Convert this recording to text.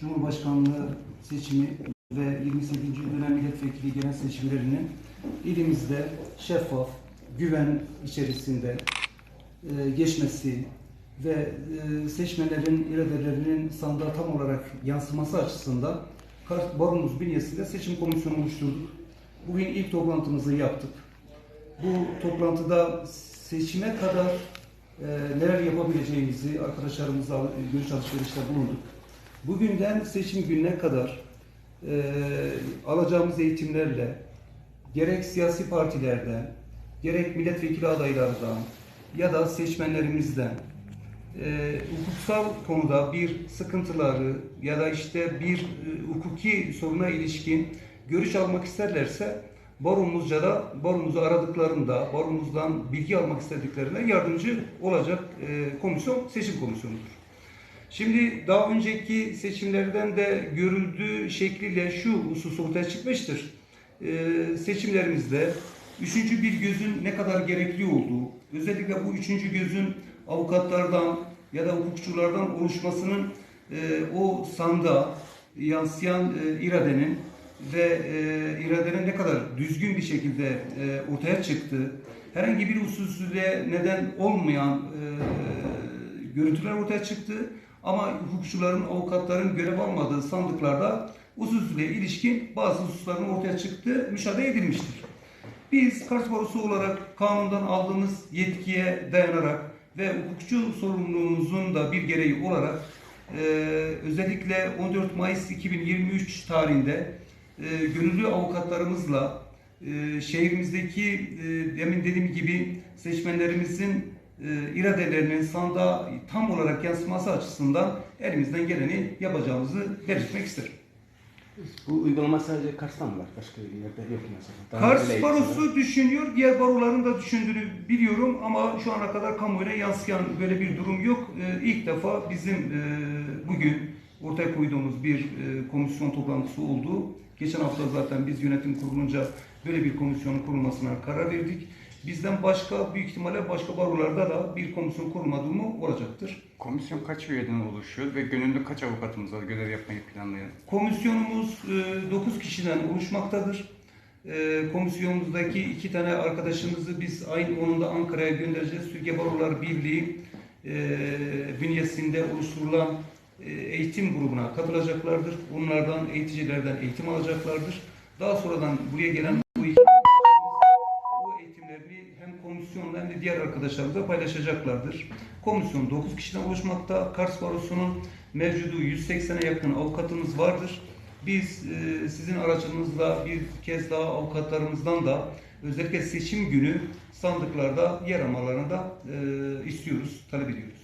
Cumhurbaşkanlığı seçimi ve 28. dönem milletvekili genel seçimlerinin ilimizde şeffaf, güven içerisinde e, geçmesi ve e, seçmenlerin iradelerinin sandığa tam olarak yansıması açısından Kars Baromuz bünyesinde seçim komisyonu oluşturduk. Bugün ilk toplantımızı yaptık. Bu toplantıda seçime kadar e, neler yapabileceğimizi arkadaşlarımızla e, görüş alışverişte bulunduk. Bugünden seçim gününe kadar e, alacağımız eğitimlerle gerek siyasi partilerden, gerek milletvekili adaylardan ya da seçmenlerimizden e, hukuksal konuda bir sıkıntıları ya da işte bir e, hukuki soruna ilişkin görüş almak isterlerse baromuzca da baromuzu aradıklarında, baromuzdan bilgi almak istediklerine yardımcı olacak e, komisyon seçim komisyonudur. Şimdi daha önceki seçimlerden de görüldüğü şekliyle şu husus ortaya çıkmıştır. Ee, seçimlerimizde üçüncü bir gözün ne kadar gerekli olduğu, özellikle bu üçüncü gözün avukatlardan ya da hukukçulardan oluşmasının e, o sanda yansıyan e, iradenin ve e, iradenin ne kadar düzgün bir şekilde e, ortaya çıktığı, herhangi bir usulsüzlüğe neden olmayan e, görüntüler ortaya çıktı. Ama hukukçuların, avukatların görev almadığı sandıklarda usulsüzlüğe ilişkin bazı hususların ortaya çıktığı müşahede edilmiştir. Biz Kars Barosu olarak kanundan aldığımız yetkiye dayanarak ve hukukçu sorumluluğumuzun da bir gereği olarak e, özellikle 14 Mayıs 2023 tarihinde e, gönüllü avukatlarımızla e, şehrimizdeki e, demin dediğim gibi seçmenlerimizin e, iradelerinin sandığa tam olarak yansıması açısından elimizden geleni yapacağımızı belirtmek isterim. Bu uygulama sadece Kars'ta mı var? Başka yerde yok mu mesela? Daha Kars Barosu düşünüyor, diğer baroların da düşündüğünü biliyorum ama şu ana kadar kamuoyuna yansıyan böyle bir durum yok. Ee, ilk defa bizim e, bugün ortaya koyduğumuz bir e, komisyon toplantısı oldu. Geçen hafta zaten biz yönetim kurulunca böyle bir komisyonun kurulmasına karar verdik. Bizden başka, büyük ihtimalle başka barolarda da bir komisyon kurulma durumu olacaktır. Komisyon kaç üyeden oluşuyor ve gönüllü kaç avukatımız var görev yapmayı planlayan? Komisyonumuz 9 kişiden oluşmaktadır. E, Komisyonumuzdaki iki tane arkadaşımızı biz ayın 10'unda Ankara'ya göndereceğiz. Türkiye Barolar Birliği e, bünyesinde oluşturulan e, eğitim grubuna katılacaklardır. Onlardan, eğiticilerden eğitim alacaklardır. Daha sonradan buraya gelen bu iki diğer arkadaşlarımızla paylaşacaklardır. Komisyon 9 kişiden oluşmakta. Kars Barosu'nun mevcudu 180'e yakın avukatımız vardır. Biz e, sizin aracınızla bir kez daha avukatlarımızdan da özellikle seçim günü sandıklarda yer almalarını da e, istiyoruz, talep ediyoruz.